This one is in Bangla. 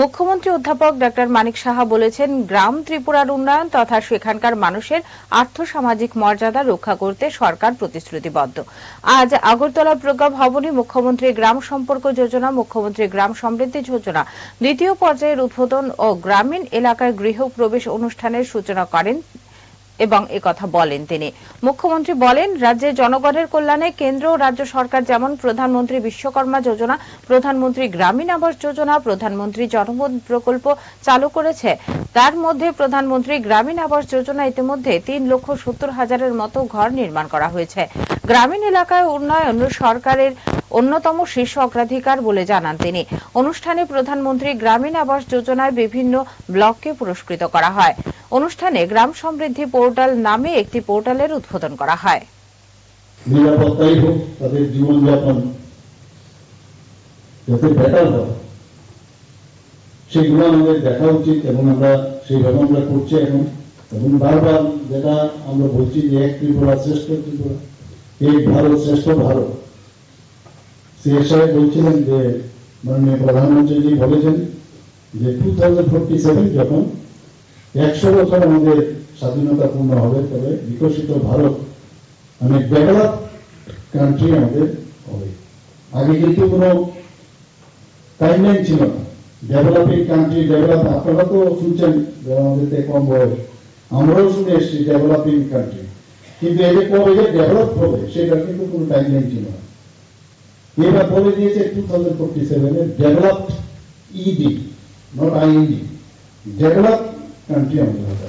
মুখ্যমন্ত্রী অধ্যাপক ডক্টর মানিক সাহা বলেছেন, গ্রাম ত্রিপুরার উন্নয়ন তথা সেখানকার মানুষের আর্থসামাজিক মর্যাদা রক্ষা করতে সরকার প্রতিশ্রুতিবদ্ধ। আজ আগরতলা প্রজ্ঞা ভবনে মুখ্যমন্ত্রী গ্রাম সম্পর্ক যোজনা, মুখ্যমন্ত্রী গ্রাম সমৃদ্ধি যোজনা দ্বিতীয় পর্যায়ের উদ্বোধন ও গ্রামীণ এলাকায় গৃহ প্রবেশ অনুষ্ঠানের সূচনা করেন এবং কথা বলেন তিনি। মুখ্যমন্ত্রী বলেন, রাজ্যের জনগণের কল্যাণে কেন্দ্র ও রাজ্য সরকার যেমন প্রধানমন্ত্রী বিশ্বকর্মা যোজনা, প্রধানমন্ত্রী গ্রামীণ আবাস যোজনা, প্রধানমন্ত্রী জনমন প্রকল্প চালু করেছে। তার মধ্যে প্রধানমন্ত্রী গ্রামীণ আবাস যোজনা ইতিমধ্যে তিন লক্ষ সত্তর হাজারের মতো ঘর নির্মাণ করা হয়েছে। গ্রামীণ এলাকায় উন্নয়ন সরকারের অন্যতম শীর্ষ অগ্রাধিকার বলে জানান তিনি। অনুষ্ঠানে প্রধানমন্ত্রী গ্রামীণ আবাস যোজনায় বিভিন্ন ব্লককে পুরস্কৃত করা হয়। অনুষ্ঠানে গ্রাম সমৃদ্ধি পোর্টাল নামে একটি পোর্টালের উদ্বোধন করা হয়। নিরাপত্তাই হোক, তাদের জীবনযাপন যাতে বেটার হয় আমাদের দেখা উচিত এবং আমরা আমরা করছি এখন। এবং বারবার যেটা আমরা বলছি যে এক ত্রিপুরা, শ্রেষ্ঠ ত্রিপুরা এই ভারত শ্রেষ্ঠ ভারত। সিএস সাহেব বলছিলেন যে, মাননীয় প্রধানমন্ত্রীজি বলেছেন যে টু থাউজেন্ড ফোরটি সেভেন যখন একশো বছর আমাদের স্বাধীনতা পূর্ণ হবে, তবে বিকশিত ভারত মানে ডেভেলপ কান্ট্রি আমাদের হবে। আগে কিন্তু কোনো টাইমলাইন ছিল না। ডেভেলপিং কান্ট্রি ডেভেলপ আপনারা তো শুনছেন যারা আমাদের কম বয়স। আমরাও শুনে এসেছি ডেভেলপিং কান্ট্রি কিন্তু এই যে কবে যে ডেভেলপ হবে সেটা কিন্তু কোনো টাইমলাইন ছিল না। এবার বলে দিয়েছে টু থাউজেন্ড ফোরটি সেভেনে ডেভেলপড ইডি নট আইএনডি ডেভেলপ কান্ট্রি আমাদের হবে